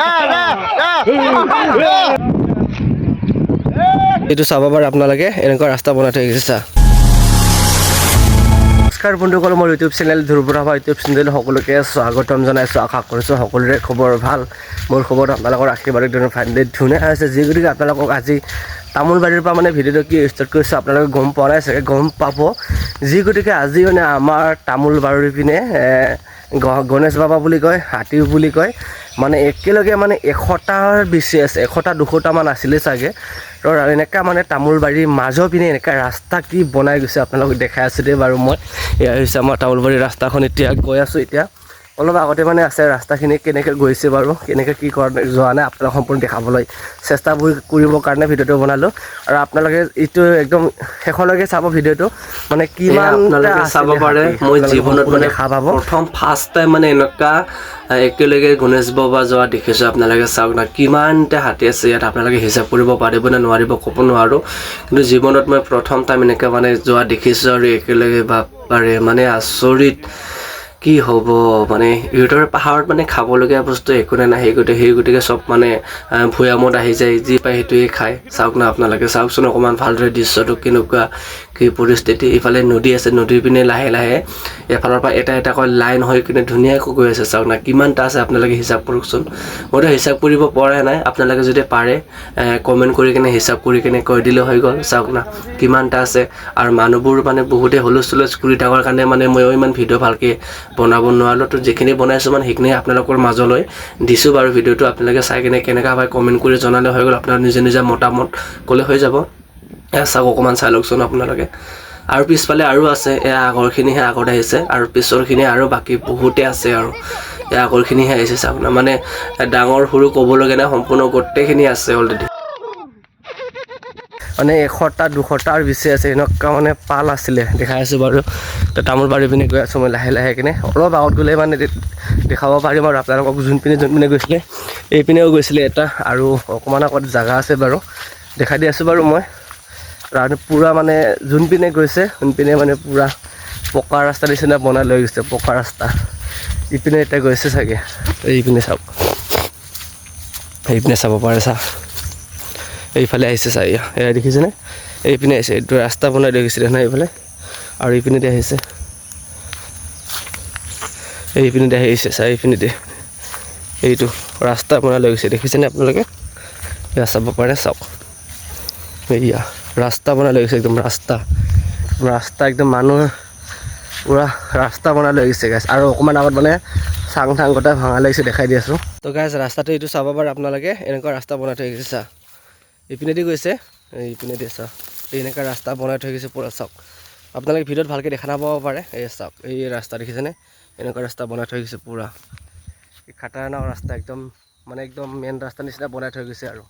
এইটো চাব পাৰে আপোনালোকে এনেকুৱা ৰাস্তা বনাই থৈ গৈছে চা নমস্কাৰ বন্ধুসকল মোৰ YouTube channel Dhruba Rabha YouTube channel সকলোকে স্বাগতম জনাইছোঁ। আশা কৰিছোঁ সকলোৰে খবৰ ভাল। মোৰ খবৰ আপোনালোকৰ আশীৰ্বাদ একদম ফাইনেলি ধুনীয়া হৈছে যি গতিকে আপোনালোকক আজি তামোলবাৰীৰ পৰা মানে ভিডিঅ'টো কি ষ্টাৰ্ট কৰিছোঁ আপোনালোকে গম পোৱা নাই চাগে গম পাব। যি গতিকে আজি মানে আমাৰ তামোলবাৰীৰ পিনে গণেশ বাবা বুলি কয় হাতী বুলি কয়। মানে একেলগে মানে এশটাৰ আছে এশটা দুশটামান আছিলে চাগে। তো এনেকুৱা মানে তামোলবাৰীৰ মাজৰ পিনে এনেকুৱা ৰাস্তা কি বনাই গৈছে আপোনালোকক দেখাই আছোঁ দেই বাৰু মই। এয়া হৈছে আমাৰ তামোলবাৰীৰ ৰাস্তাখন এতিয়া গৈ আছোঁ এতিয়া। অলপ আগতে মানে আছে ৰাস্তাখিনি কেনেকৈ গৈছে বাৰু কেনেকৈ কি কৰা যোৱা নাই আপোনালোক সম্পূৰ্ণ দেখাবলৈ চেষ্টা কৰি- কৰিবৰ কাৰণে ভিডিঅ'টো বনালোঁ। আৰু আপোনালোকে এইটো একদম শেষলৈকে চাব ভিডিঅ'টো মানে কিমান আপোনালোকে চাব পাৰে মই জীৱনত মানে পাব। প্ৰথম ফাৰ্ষ্ট টাইম মানে এনেকুৱা একেলগে গণেশ বাবা যোৱা দেখিছোঁ আপোনালোকে চাওক না কিমানটা হাতী আছে ইয়াত আপোনালোকে হিচাপ কৰিব পাৰিব নে নোৱাৰিব ক'ব নোৱাৰোঁ। কিন্তু জীৱনত মই প্ৰথম টাইম এনেকৈ মানে যোৱা দেখিছোঁ আৰু একেলগে বাপাৰে মানে আচৰিত কি হ'ব মানে ইহঁতৰ পাহাৰত মানে খাবলগীয়া বস্তু একো নাই সেই গতিকে সেই গতিকে চব মানে ভৈয়ামত আহি যায় যি পায় সেইটোৱে খায়। চাওক না আপোনালোকে চাওকচোন অকণমান ভালদৰে দৃশ্যটো কেনেকুৱা কি পৰিস্থিতি ইফালে নদী আছে, নদীৰ পিনে লাহে লাহে এফালৰ পৰা এটা এটাকৈ লাইন হৈ কিনে ধুনীয়াকৈ গৈ আছে। চাওক না কিমানটা আছে আপোনালোকে হিচাপ কৰকচোন। মইতো হিচাপ কৰিব পৰা নাই, আপোনালোকে যদি পাৰে কমেণ্ট কৰি কিনে হিচাপ কৰি কিনে কৈ দিলে হৈ গ'ল। চাওক না কিমানটা আছে। আৰু মানুহবোৰ মানে বহুতে হুলস্থুল কৰি থকাৰ কাৰণে মানে ময়ো ইমান ভিডিঅ' ভালকৈ বনাব নোৱাৰিলোঁ তো যিখিনি বনাইছোঁ মানে সেইখিনি আপোনালোকৰ মাজলৈ দিছোঁ বাৰু ভিডিঅ'টো। আপোনালোকে চাই কিনে কেনেকুৱা হয় কমেণ্ট কৰি জনালে হৈ গ'ল। আপোনাৰ নিজে নিজে মতামত ক'লে হৈ যাব। চাওক অকণমান চাই লওকচোন আপোনালোকে। আৰু পিছফালে আৰু আছে এয়া আগৰখিনিহে আগত আহিছে আৰু পিছৰখিনি আৰু বাকী বহুতে আছে আৰু। এয়া আগৰখিনিহে আহিছে না মানে ডাঙৰ সৰু ক'বলগীয়া নাই সম্পূৰ্ণ গোটেইখিনি আছে অলৰেডি মানে এশটা দুশটাৰ বেছি আছে এনেকুৱা মানে পাল আছিলে দেখাই আছোঁ বাৰু। তো তামোলবাৰী পিনে গৈ আছোঁ মই লাহে লাহে কিনে। অলপ আগত গ'লে মানে দেখাব পাৰিম আৰু আপোনালোকক যোনপিনে যোনপিনে গৈছিলে এইপিনেও গৈছিলে এটা আৰু অকণমান আগত জেগা আছে বাৰু। দেখাই দি আছোঁ বাৰু মই। আৰু পূৰা মানে যোনপিনে গৈছে, যোনপিনে মানে পূৰা পকা ৰাস্তা নিচিনা বনাই লৈ গৈছে, পকা ৰাস্তা। ইপিনে এতিয়া গৈছে চাগে। এইপিনে চাওক। এইপিনে চাব পাৰে চা। এইফালে আহিছে চা এয়া এয়া দেখিছেনে? এইপিনে আহিছে। এইটো ৰাস্তা বনাই লৈ গৈছিলে নহয় এইফালে। আৰু এইপিনেদি আহিছে। এইপিনেদি আহিছে চা এইপিনেদি এইটো ৰাস্তা বনাই লৈ গৈছে। দেখিছেনে আপোনালোকে? এয়া চাব পাৰে, চাওক। এয়া ৰাস্তা বনাই লৈ গৈছে একদম ৰাস্তা। ৰাস্তা একদম মানুহ পূৰা ৰাস্তা বনাই লৈ গৈছে গাইছ আৰু অকণমান আগত মানে চাং চাং গোটাই ভাঙা লাগিছে দেখাই দি আছোঁ। তো গাইছ ৰাস্তাটো এইটো চাব পাৰে আপোনালোকে, এনেকুৱা ৰাস্তা বনাই থৈ গৈছে, চা। ইপিনেদি গৈছে এইপিনেদি চা। এনেকুৱা ৰাস্তা বনাই থৈ গৈছে পূৰা, চাওক। আপোনালোকে ভিডিঅ'ত ভালকৈ দেখা নাপাব পাৰে, এই চাওক, এই ৰাস্তা দেখিছেনে? এনেকুৱা ৰাস্তা বনাই থৈ গৈছে পূৰা। এই খাটাৰনাক ৰাস্তা একদম মানে একদম মেইন ৰাস্তা নিচিনা বনাই থৈ গৈছে আৰু।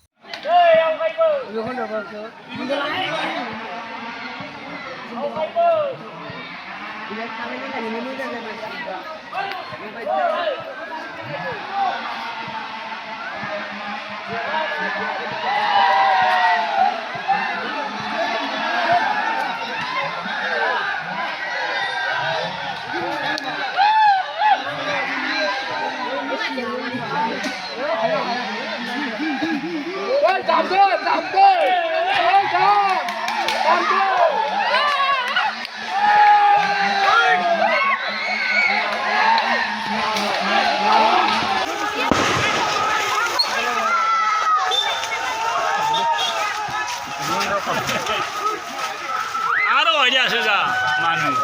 Tạm আরও হয়ে আছে যা মানুষ।